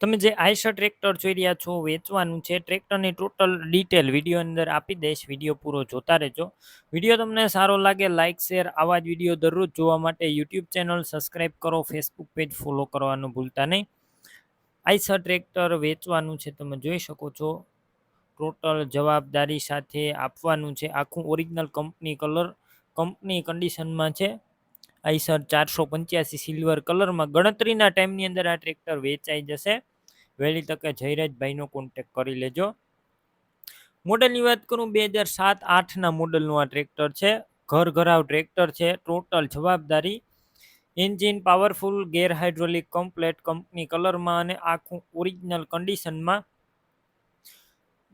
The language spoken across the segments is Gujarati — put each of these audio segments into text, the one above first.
તમે જે આઈશર ટ્રેક્ટર જોઈ રહ્યા છો, વેચવાનું છે, ટ્રેક્ટરની ટોટલ ડિટેલ વીડિયો અંદર આપી દઈશ. વીડિયો પૂરો જોતા રહેજો. વીડિયો તમને સારો લાગે લાઇક શેર, આવા જ વીડિયો દરરોજ જોવા માટે યુટ્યુબ ચેનલ સબસ્ક્રાઈબ કરો, ફેસબુક પેજ ફોલો કરવાનું ભૂલતા નહીં. આઈશર ટ્રેક્ટર વેચવાનું છે, તમે જોઈ શકો છો. ટોટલ જવાબદારી સાથે આપવાનું છે. આખું ઓરિજિનલ કંપની કલર, કંપની કન્ડિશનમાં છે. આઈસર ચારસો પંચ્યાસી સિલ્વર કલરમાં ગણતરીના ટાઈમની અંદર આ ટ્રેક્ટર વેચાઈ જશે. વહેલી તકે જયરાજભાઈનો કોન્ટેક કરી લેજો. મોડલની વાત કરું, બે હજાર સાત, આઠના મોડલનું આ ટ્રેક્ટર છે. ઘર ઘરાવ ટ્રેક્ટર છે. ટોટલ જવાબદારી engine powerful gear hydraulic complete company કલરમાં અને આખું ઓરિજિનલ કન્ડિશનમાં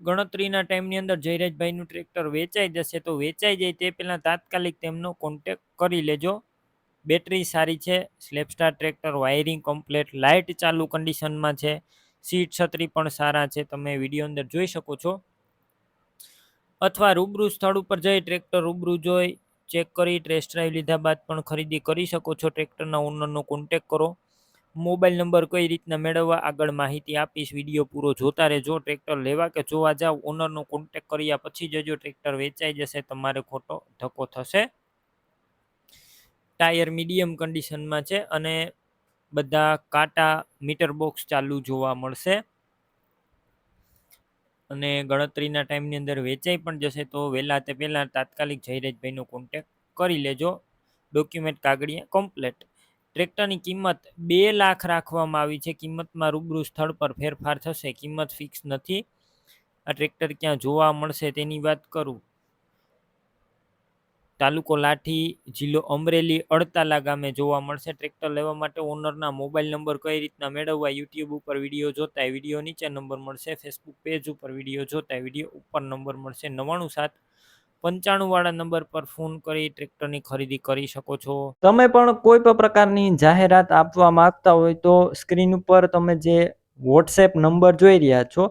ગણતરીના ટાઈમની અંદર જયરાજભાઈનું ટ્રેક્ટર વેચાઈ જશે તો વેચાઈ જાય તે પહેલાં તાત્કાલિક તેમનો કોન્ટેક કરી લેજો. બેટરી સારી છે. સ્લેપસ્ટાર ટ્રેક્ટર વાયરિંગ કમ્પ્લેટ લાઇટ ચાલુ કન્ડિશનમાં છે. સીટ છત્રી પણ સારા છે, તમે વીડિયો અંદર જોઈ શકો છો. અથવા રૂબરૂ સ્થળ ઉપર જઈ ટ્રેક્ટર રૂબરૂ જોઈ, ચેક કરી ટેસ્ટ ડ્રાઈવ લીધા બાદ પણ ખરીદી કરી શકો છો. ટ્રેક્ટરના ઓનરનો કોન્ટેક કરો. મોબાઈલ નંબર કઈ રીતના મેળવવા આગળ માહિતી આપીશ. વીડિયો પૂરો જોતા રહેજો. ટ્રેક્ટર લેવા કે જોવા જાવ ઓનરનો કોન્ટેક કર્યા પછી જજો ટ્રેક્ટર વેચાઈ જશે, તમારે ખોટો ધક્કો થશે. ટાયર મીડિયમ કન્ડિશનમાં છે અને બધા કાંટા મીટર બોક્સ ચાલુ જોવા મળશે. અને ગણતરીના ટાઈમની અંદર વેચાઈ પણ જશે તો વહેલા તે પહેલાં તાત્કાલિક જયરેજભાઈનો કોન્ટેક કરી લેજો. ડોક્યુમેન્ટ કાગળિયા કમ્પ્લેટ ટ્રેક્ટરની કિંમત બે લાખ રાખવામાં આવી છે. કિંમતમાં રૂબરૂ સ્થળ પર ફેરફાર થશે. કિંમત ફિક્સ નથી. આ ટ્રેક્ટર ક્યાં જોવા મળશે તેની વાત કરું. તાલુકો લાઠી, જિલ્લો અમરેલી, અડતાલા ગામે જોવા મળશે. ટ્રેક્ટર લેવા માટે ઓનરના મોબાઈલ નંબર કઈ રીતના મેળવવા યુટ્યુબ ઉપર વીડિયો જોતા વીડિયો નીચે નંબર મળશે. ફેસબુક પેજ ઉપર વીડિયો જોતા વીડિયો ઉપર નંબર મળશે. નવાણું સાત પંચાણું વાળા નંબર પર ફોન કરી ટ્રેક્ટરની ખરીદી કરી શકો છો. તમે પણ કોઈ પણ પ્રકારની જાહેરાત આપવા માંગતા હોય તો સ્ક્રીન ઉપર તમે જે વોટ્સએપ નંબર જોઈ રહ્યા છો